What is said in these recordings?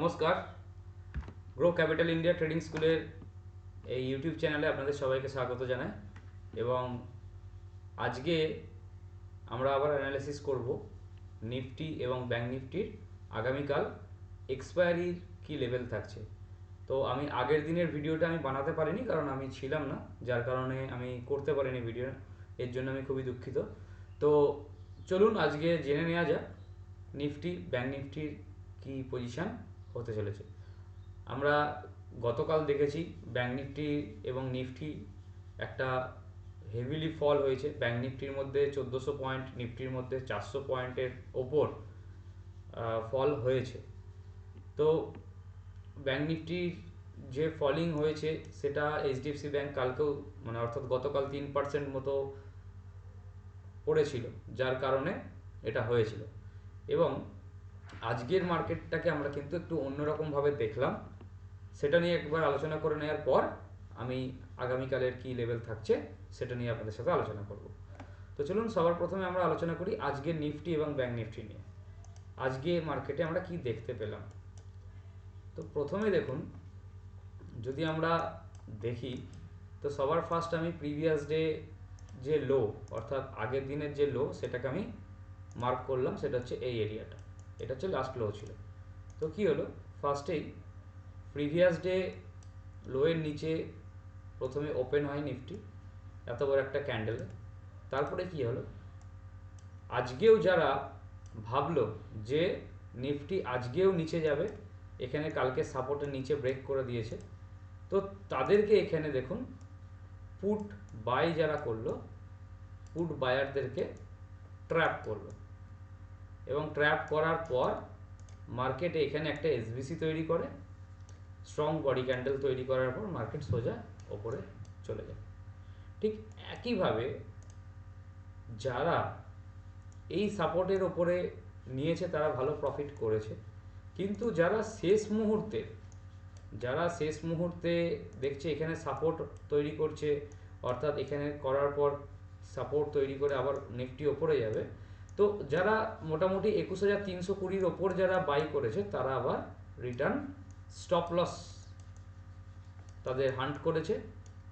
নমস্কার। Grow capital India trading স্কুলের এই ইউটিউব চ্যানেলে আপনাদের সবাইকে স্বাগত জানাই। এবং আজকে আমরা আবার অ্যানালিসিস করব নিফটি এবং ব্যাঙ্ক নিফটির আগামীকাল এক্সপায়ারির কি লেভেল থাকছে। তো আমি আগের দিনের ভিডিওটা আমি বানাতে পারিনি কারণ আমি ছিলাম না, যার কারণে আমি করতে পারিনি ভিডিও এর জন্য আমি খুবই দুঃখিত। তো চলুন আজকে জেনে নেওয়া যাক নিফটি ব্যাঙ্ক নিফটির কি পজিশন হতে চলেছে। আমরা গতকাল দেখেছি ব্যাঙ্ক নিফটি এবং নিফটি একটা হেভিলি ফল হয়েছে। ব্যাঙ্ক নিফটির মধ্যে চোদ্দোশো পয়েন্ট, নিফটির মধ্যে চারশো পয়েন্টের ওপর ফল হয়েছে। তো ব্যাঙ্ক নিফটির যে ফলিং হয়েছে, সেটা এইচডিএফসি ব্যাঙ্ক কালকেও মানে অর্থাৎ গতকাল তিন পার্সেন্ট মতো পড়েছিল, যার কারণে এটা হয়েছিল। এবং আজকের মার্কেটটাকে আমরা কিন্তু একটু অন্যরকমভাবে দেখলাম। সেটা নিয়ে একবার আলোচনা করে নেওয়ার পর আমি আগামীকালের কি লেভেল থাকছে সেটা নিয়ে আপনাদের সাথে আলোচনা করব। তো চলুন, সবার প্রথমে আমরা আলোচনা করি আজকের নিফটি এবং ব্যাঙ্ক নিফটি নিয়ে। আজকে মার্কেটে আমরা কি দেখতে পেলাম? তো প্রথমে দেখুন, যদি আমরা দেখি, তো সবার ফার্স্ট আমি প্রিভিয়াস ডে যে লো অর্থাৎ আগের দিনের যে লো সেটাকে আমি মার্ক করলাম, সেটা হচ্ছে এই এরিয়াটা এটা হচ্ছে লাস্ট লো ছিল। তো কি হলো? ফার্স্টেই প্রিভিয়াস ডে লোয়ের নিচে প্রথমে ওপেন হয় নিফটি এত বড় একটা ক্যান্ডেলে তারপরে কি হলো? আজকেও যারা ভাবলো যে নিফটি আজকেও নিচে যাবে, এখানে কালকে সাপোর্টের নিচে ব্রেক করে দিয়েছে, তো তাদেরকে এখানে দেখুন পুট বাই যারা করল পুট বায়ারদেরকে ট্র্যাপ করল। এবং ট্র্যাপ করার পর মার্কেটে এখানে একটা এসবিসি তৈরি করে। স্ট্রং বডি ক্যান্ডেল তৈরি করার পর মার্কেট সোজা ওপরে চলে যায়। ঠিক একইভাবে যারা এই সাপোর্টের ওপরে নিয়েছে, তারা ভালো প্রফিট করেছে। কিন্তু যারা শেষ মুহূর্তে, যারা শেষ মুহূর্তে দেখছে এখানে সাপোর্ট তৈরি করছে, অর্থাৎ এখানে করার পর সাপোর্ট তৈরি করে আবার নিফটি ওপরে যাবে তো যারা মোটামুটি একুশ হাজার তিনশো কুড়ির ওপর যারা বাই করেছে, তারা আবার রিটার্ন স্টপ লস তাদের হান্ট করেছে,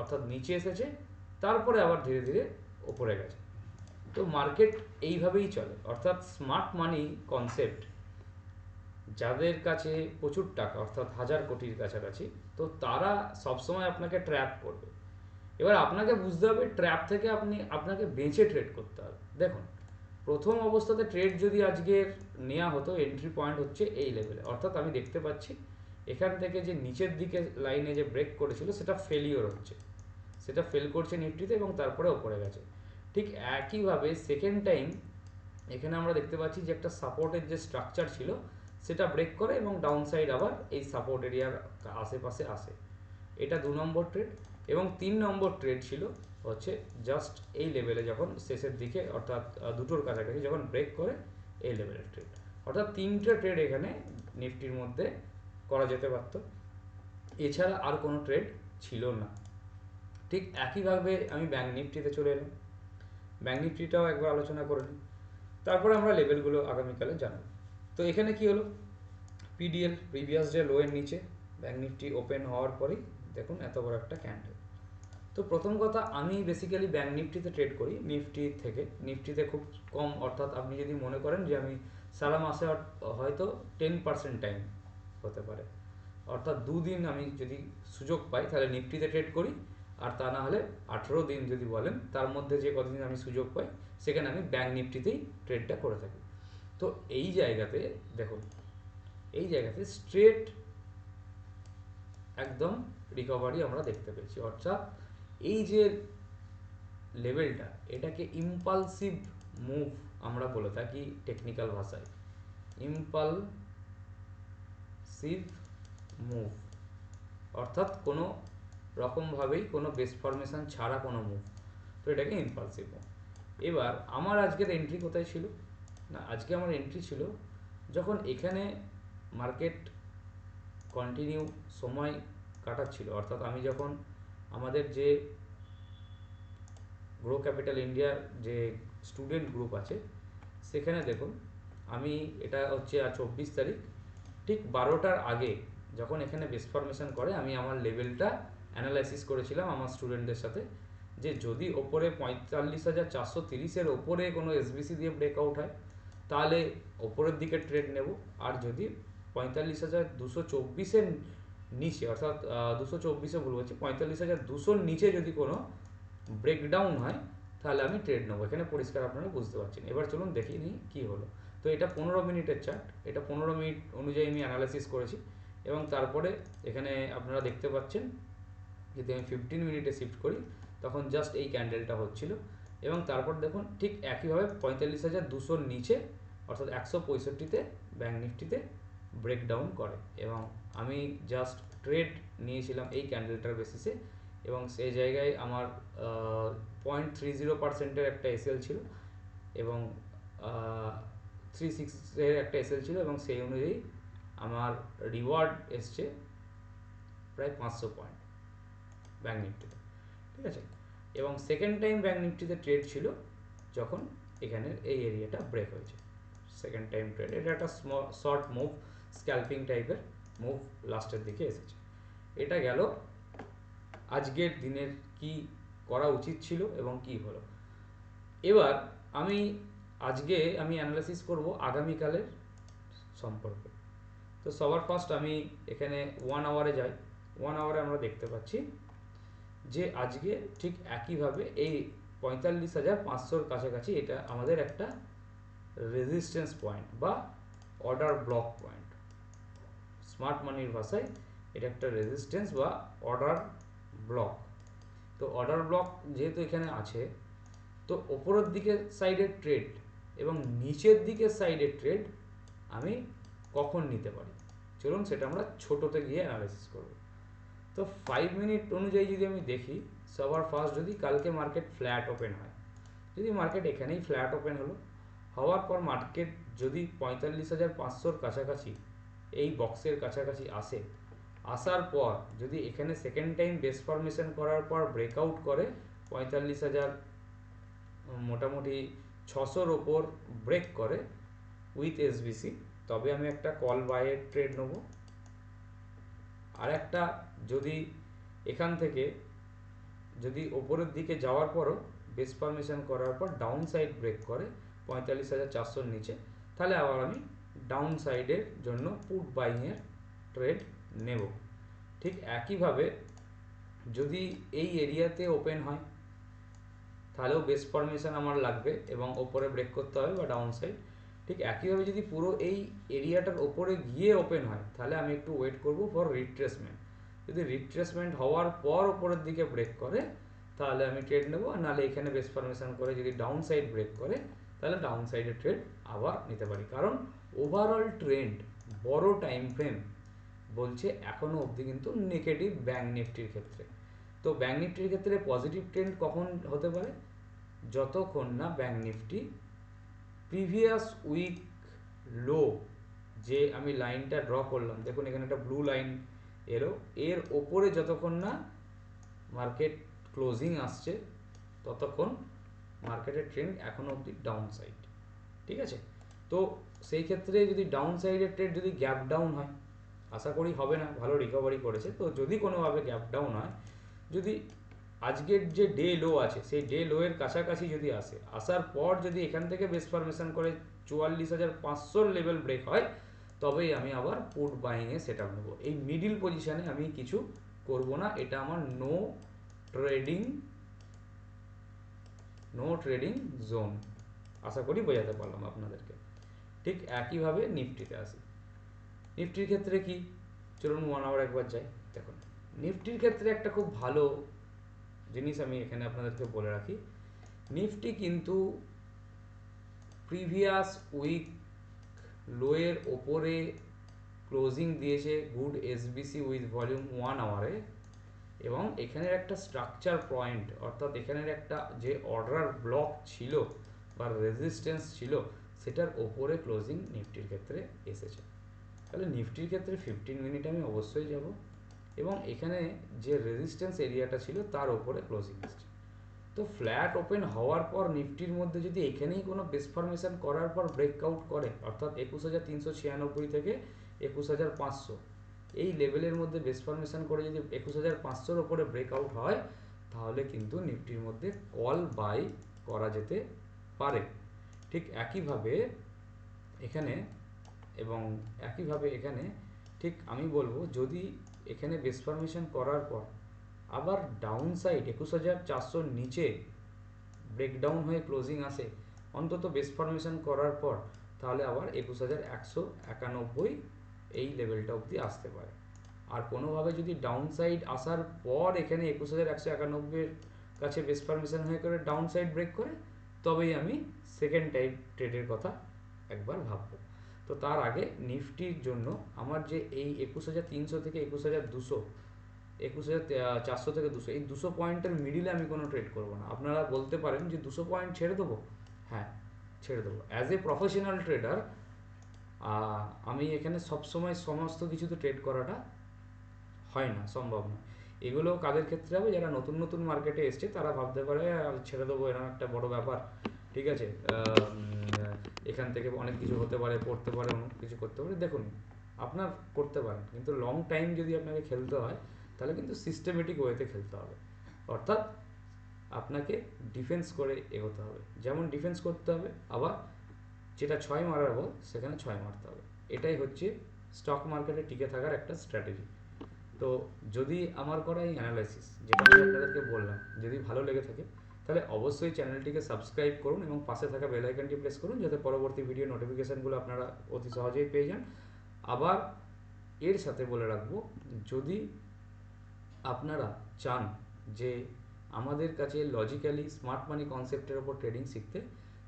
অর্থাৎ নিচে এসেছে, তারপরে আবার ধীরে ধীরে ওপরে গেছে। তো মার্কেট এইভাবেই চলে। অর্থাৎ স্মার্ট মানি কনসেপ্ট যাদের কাছে প্রচুর টাকা, অর্থাৎ হাজার কোটির কাছাকাছি, তো তারা সবসময় আপনাকে ট্র্যাপ করবে। এবার আপনাকে বুঝতে হবে ট্র্যাপ থেকে আপনি, আপনাকে বেঁচে ট্রেড করতে হবে। দেখুন প্রথম অবস্থাতে ট্রেড যদি আজকের নেওয়া হতো এন্ট্রি পয়েন্ট হচ্ছে এই লেভেলে অর্থাৎ আমি দেখতে পাচ্ছি, এখান থেকে যে নিচের দিকে লাইনে যে ব্রেক করেছিল, সেটা ফেলিওর হচ্ছে। সেটা ফেল করছে নিফটিতে এবং তারপরে ওপরে গেছে। ঠিক একইভাবে সেকেন্ড টাইম এখানে আমরা দেখতে পাচ্ছি যে একটা সাপোর্টের যে স্ট্রাকচার ছিল, সেটা ব্রেক করে এবং ডাউন সাইড আবার এই সাপোর্ট এরিয়ার আশেপাশে আসে। এটা দু নম্বর ট্রেড এবং তিন নম্বর ট্রেড ছিল। হচ্ছে জাস্ট এই লেভেলে যখন শেষের দিকে অর্থাৎ দুটোর কাছাকাছি যখন ব্রেক করে এই লেভেলের ট্রেড অর্থাৎ তিনটে ট্রেড এখানে নিফটির মধ্যে করা যেতে পারতো। এছাড়া আর কোনো ট্রেড ছিল না। ঠিক একইভাবে আমি ব্যাঙ্ক নিফটিতে চলে এলাম। ব্যাঙ্ক নিফটিটাও একবার আলোচনা করে নিই। তারপরে আমরা লেভেলগুলো আগামীকালে জানাব। তো এখানে কি হলো? পিডিএল প্রিভিয়াস ডে লোয়ের নিচে ব্যাঙ্ক নিফটি ওপেন হওয়ার পরেই দেখুন এত বড় একটা ক্যান্ডেল তো প্রথম কথা, আমি বেসিক্যালি ব্যাঙ্ক নিফটিতে ট্রেড করি। নিফটি থেকে, নিফটিতে খুব কম, অর্থাৎ আপনি যদি মনে করেন যে আমি সারা মাসে হয়তো- টেন পার্সেন্ট টাইম হতে পারে। অর্থাৎ দুদিন আমি যদি সুযোগ পাই, তাহলে নিফটিতে ট্রেড করি, আর তা না হলে আঠেরো দিন যদি বলেন, তার মধ্যে যে কতদিন আমি সুযোগ পাই, সেখানে আমি ব্যাঙ্ক নিফটিতেই ট্রেডটা করে থাকি। তো এই জায়গাতে, দেখুন, এই জায়গাতে স্ট্রেট একদম রিকভারি আমরা দেখতে পেয়েছি। অর্থাৎ এই যে লেভেলটা এটাকে ইম্পালসিভ মুভ আমরা বলে থাকি টেকনিক্যাল ভাষায়। ইম্পালসিভ মুভ অর্থাৎ কোনো রকমভাবেই কোনো বেস ফরমেশন ছাড়া কোনো মুভ তো এটাকে ইম্পালসিভ মুভ এবার আমার আজকের এন্ট্রি কোথায় ছিল? না, আজকে আমার এন্ট্রি ছিল যখন এখানে মার্কেট কন্টিনিউ সময় কাটাচ্ছিল, অর্থাৎ আমি যখন আমাদের যে গ্রো ক্যাপিটাল ইন্ডিয়ার যে স্টুডেন্ট গ্রুপ আছে, সেখানে দেখুন, আমি এটা হচ্ছে আর চব্বিশ তারিখ, ঠিক বারোটার আগে যখন এখানে বেস ফরমেশন করে, আমি আমার লেভেলটা অ্যানালাইসিস করেছিলাম আমার স্টুডেন্টদের সাথে, যে যদি ওপরে পঁয়তাল্লিশ হাজার চারশো তিরিশের ওপরে কোনো এসবিসি দিয়ে ব্রেকআউট হয়, তাহলে ওপরের দিকে ট্রেড নেব। আর যদি পঁয়তাল্লিশ হাজার দুশো চব্বিশের নিচে, অর্থাৎ দুশো চব্বিশে ভুল বলছি পঁয়তাল্লিশ হাজার দুশোর নিচে যদি কোনো ব্রেকডাউন হয়, তাহলে আমি ট্রেড নেব। এখানে পরিষ্কার আপনারা বুঝতে পারছেন। এবার চলুন দেখি নিই কী হলো। তো এটা পনেরো মিনিটের চার্ট এটা পনেরো মিনিট অনুযায়ী আমি অ্যানালাইসিস করেছি এবং তারপরে এখানে আপনারা দেখতে পাচ্ছেন, যদি আমি ফিফটিন মিনিটে শিফট করি, তখন জাস্ট এই ক্যান্ডেলটা হচ্ছিল। এবং তারপর দেখুন, ঠিক একইভাবে পঁয়তাল্লিশ হাজার দুশোর নিচে, অর্থাৎ একশো পঁয়ষট্টিতে ব্যাঙ্ক নিফটিতে ব্রেকডাউন করে। এবং আমি জাস্ট ট্রেড নিয়েছিলাম এই ক্যান্ডেলটার বেসিসে এবং সেই জায়গায় আমার পয়েন্ট থ্রি জিরো পার্সেন্টের একটা এসএল ছিল এবং থ্রি সিক্সের একটা এসএল ছিল এবং সেই অনুযায়ী আমার রিওয়ার্ড এসছে প্রায় পাঁচশো পয়েন্ট ব্যাঙ্ক নিফটিতে ঠিক আছে? এবং সেকেন্ড টাইম ব্যাঙ্ক নিফটিতে ট্রেড ছিল যখন এখানে এই এরিয়াটা ব্রেক হয়েছে। সেকেন্ড টাইম ট্রেড এটা একটা শর্ট মুভ স্ক্যালপিং টাইপের মুভ লাস্টের দিকে এসেছে। এটা গেল আজকের দিনের কি করা উচিত ছিল এবং কি হলো। এবার আমি আজকে আমি অ্যানালাইসিস করব আগামীকালের সম্পর্কে। তো সবার ফার্স্ট আমি এখানে ওয়ান আওয়ারে যাই। ওয়ান আওয়ারে আমরা দেখতে পাচ্ছি যে আজকে ঠিক একইভাবে এই পঁয়তাল্লিশ হাজার পাঁচশোর কাছাকাছি এটা আমাদের একটা রেজিস্ট্যান্স পয়েন্ট বা অর্ডার ব্লক পয়েন্ট স্মার্ট মানির ভাষায় এটা একটা রেজিস্ট্যান্স বা অর্ডার ব্লক তো অর্ডার ব্লক যেহেতু এখানে আছে, তো ওপরের দিকে সাইডের ট্রেড এবং নিচের দিকের সাইডের ট্রেড আমি কখন নিতে পারি? চলুন সেটা আমরা ছোটোতে গিয়ে অ্যানালাইসিস করব। তো ফাইভ মিনিট অনুযায়ী যদি আমি দেখি, সবার ফার্স্ট যদি কালকে মার্কেট ফ্ল্যাট ওপেন হয়, যদি মার্কেট এখানেই ফ্ল্যাট ওপেন হলো, হওয়ার পর মার্কেট যদি পঁয়তাল্লিশ হাজার পাঁচশোর কাছাকাছি এই বক্সের কাছাকাছি আসে। আসার পর যদি এখানে সেকেন্ড টাইম বেস ফরমেশন করার পর ব্রেকআউট করে, পঁয়তাল্লিশ হাজার মোটামুটি ছশোর ওপর ব্রেক করে উইথ এসবিসি তবে আমি একটা কল বাইয়ের ট্রেড নেব। আর একটা যদি এখান থেকে যদি ওপরের দিকে যাওয়ার পরও বেস পারমিশন করার পর ডাউন সাইড ব্রেক করে পঁয়তাল্লিশ হাজার চারশোর নিচে, তাহলে আবার আমি ডাউন সাইডের জন্য পুট বাইংয়ের ট্রেড নেব। ঠিক একইভাবে যদি এই এরিয়াতে ওপেন হয়, তাহলেও বেস ফরমেশন আমার লাগবে এবং ওপরে ব্রেক করতে হবে বা ডাউন সাইড ঠিক একইভাবে যদি পুরো এই এরিয়াটার ওপরে গিয়ে ওপেন হয়, তাহলে আমি একটু ওয়েট করব ফর রিট্রেসমেন্ট যদি রিট্রেসমেন্ট হওয়ার পর ওপরের দিকে ব্রেক করে, তাহলে আমি ট্রেড নেব আর নাহলে এখানে বেস ফরমেশন করে যদি ডাউন সাইড ব্রেক করে তাহলে ডাউন সাইডের ট্রেড আবার নিতে পারি। কারণ ওভারঅল ট্রেন্ড বড় টাইম ফ্রেম বলছে এখনও অবধি কিন্তু নেগেটিভ ব্যাঙ্ক নিফটির ক্ষেত্রে। তো ব্যাঙ্ক নিফটির ক্ষেত্রে পজিটিভ ট্রেন্ড কখন হতে পারে? যতক্ষণ না bank Nifty previous week low যে আমি লাইনটা ড্র করলাম, দেখুন এখানে একটা ব্লু লাইন এলো, এর ওপরে যতক্ষণ না মার্কেট ক্লোজিং আসছে, ততক্ষণ মার্কেটের ট্রেন্ড এখনও অবধি ডাউন সাইড ঠিক আছে? তো সেই ক্ষেত্রে যদি ডাউন সাইডের ট্রেড যদি গ্যাপ ডাউন হয়, আশা করি হবে না, ভালো রিকভারি করেছে। তো যদি কোনোভাবে গ্যাপ ডাউন হয়, যদি আজকের যে ডে লো আছে, সেই ডে লো এর কাছাকাছি যদি আসে, আসার পর যদি এখান থেকে বেস ফরমেশন করে চুয়াল্লিশ হাজার পাঁচশোর লেভেল ব্রেক হয়, তবেই আমি আবার পুট বাইংয়ে সেট আপ নেব। এই মিডিল পজিশানে আমি কিছু করব না, এটা আমার no trading no trading zone আশা করি বোঝাতে পারলাম আপনাদেরকে। ঠিক একইভাবে নিফটিতে আসি। নিফটির ক্ষেত্রে কি? চলুন ওয়ান আওয়ার একবার যাই, দেখুন। নিফটির ক্ষেত্রে একটা খুব ভালো জিনিস আমি এখানে আপনাদেরকে বলে রাখি। নিফটি কিন্তু প্রিভিয়াস উইক লোয়ের ওপরে ক্লোজিং দিয়েছে good SBC with volume one আওয়ারে এবং এখানের একটা স্ট্রাকচার পয়েন্ট অর্থাৎ এখানের একটা যে অর্ডার ব্লক ছিল বা রেজিস্ট্যান্স ছিল, সেটার ওপরে ক্লোজিং নিফটির ক্ষেত্রে এসেছে। তাহলে নিফটির ক্ষেত্রে ফিফটিন মিনিট আমি অবশ্যই যাব এবং এখানে যে রেজিস্ট্যান্স এরিয়াটা ছিল, তার ওপরে ক্লোজিং আসছে তো ফ্ল্যাট ওপেন হওয়ার পর নিফটির মধ্যে যদি এখানেই কোনো বেস ফরমেশন করার পর ব্রেকআউট করে, অর্থাৎ একুশ হাজার তিনশো ছিয়ানব্বই থেকে একুশ হাজার পাঁচশো এই লেভেলের মধ্যে বেস ফরমেশন করে যদি একুশ হাজার পাঁচশোর ওপরে ব্রেকআউট হয়, তাহলে কিন্তু নিফটির মধ্যে কল বাই করা যেতে পারে। ঠিক একইভাবে এখানে এবং একইভাবে এখানে ঠিক আমি বলব, যদি এখানে বেস ফরমেশন করার পর আবার ডাউন সাইড একুশ হাজার চারশোর নিচে ব্রেকডাউন হয়ে ক্লোজিং আসে, অন্তত বেস ফরমেশন করার পর, তাহলে আবার একুশ হাজার একশো একানব্বই এই লেভেলটা অবধি আসতে পারে। আর কোনোভাবে যদি ডাউন সাইড আসার পর এখানে একুশ হাজার একশো একানব্বইয়ের কাছে বেস পারমিশন হয়ে করে ডাউন সাইড ব্রেক করে, তবেই আমি সেকেন্ড টাইপ ট্রেডের কথা একবার ভাববো। তো তার আগে নিফটির জন্য আমার যে এই একুশ হাজার তিনশো থেকে একুশ হাজার দুশো, একুশ হাজার চারশো থেকে দুশো, এই দুশো পয়েন্টের মিডিলে আমি কোনো ট্রেড করব না। আপনারা বলতে পারেন যে দুশো পয়েন্ট ছেড়ে দেবো? হ্যাঁ ছেড়ে দেবো। অ্যাজ এ প্রফেশনাল ট্রেডার আমি এখানে সবসময় সমস্ত কিছুতে ট্রেড করাটা হয় না সম্ভব না। এগুলো কাদের ক্ষেত্রে হবে? যারা নতুন নতুন মার্কেটে এসছে তারা ভাবতে পারে "আহ, ছেড়ে দেবো এরকম একটা বড় ব্যাপার। ঠিক আছে? এখান থেকে অনেক কিছু হতে পারে পড়তে পারে অনেক কিছু করতে পারে। দেখুন আপনার করতে পারেন কিন্তু লং টাইম যদি আপনাকে খেলতে হয় তাহলে কিন্তু সিস্টেমেটিক ওয়েতে খেলতে হবে। অর্থাৎ আপনাকে ডিফেন্স করে এগোতে হবে। যেমন ডিফেন্স করতে হবে আবার যেটা ছয় মারার বল সেখানে ছয় মারতে হবে। এটাই হচ্ছে স্টক মার্কেটে টিকে থাকার একটা স্ট্র্যাটেজি তো যদি আমার করা এই অ্যানালাইসিস যেটা আমি আপনাদেরকে বললাম, যদি ভালো লেগে থাকে, তাহলে অবশ্যই চ্যানেলটিকে সাবস্ক্রাইব করুন এবং পাশে থাকা বেল আইকনটি প্রেস করুন, যাতে পরবর্তী ভিডিও নোটিফিকেশানগুলো আপনারা অতি সহজেই পেয়ে যান। আবার এর সাথে বলে রাখব, যদি আপনারা চান যে আমাদের কাছে লজিক্যালি স্মার্ট মানি কনসেপ্টের ওপর ট্রেডিং শিখতে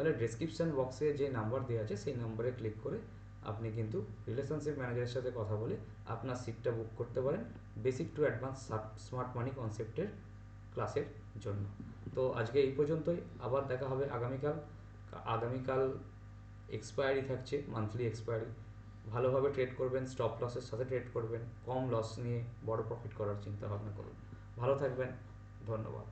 তাহলে ডেসক্রিপশন বক্সে যে নাম্বার দেওয়া আছে, সেই নাম্বারে ক্লিক করে আপনি কিন্তু রিলেশনশিপ ম্যানেজারের সাথে কথা বলে আপনার সিটটা বুক করতে পারেন basic to advance smart money কনসেপ্টের ক্লাসের জন্য। তো আজকে এই পর্যন্তই, আবার দেখা হবে আগামীকাল। আগামীকাল এক্সপায়ারি থাকছে মান্থলি এক্সপায়ারি ভালোভাবে ট্রেড করবেন স্টপ লসের সাথে ট্রেড করবেন, কম লস নিয়ে বড় প্রফিট করার চিন্তা ভাবনা করুন। ভালো থাকবেন, ধন্যবাদ।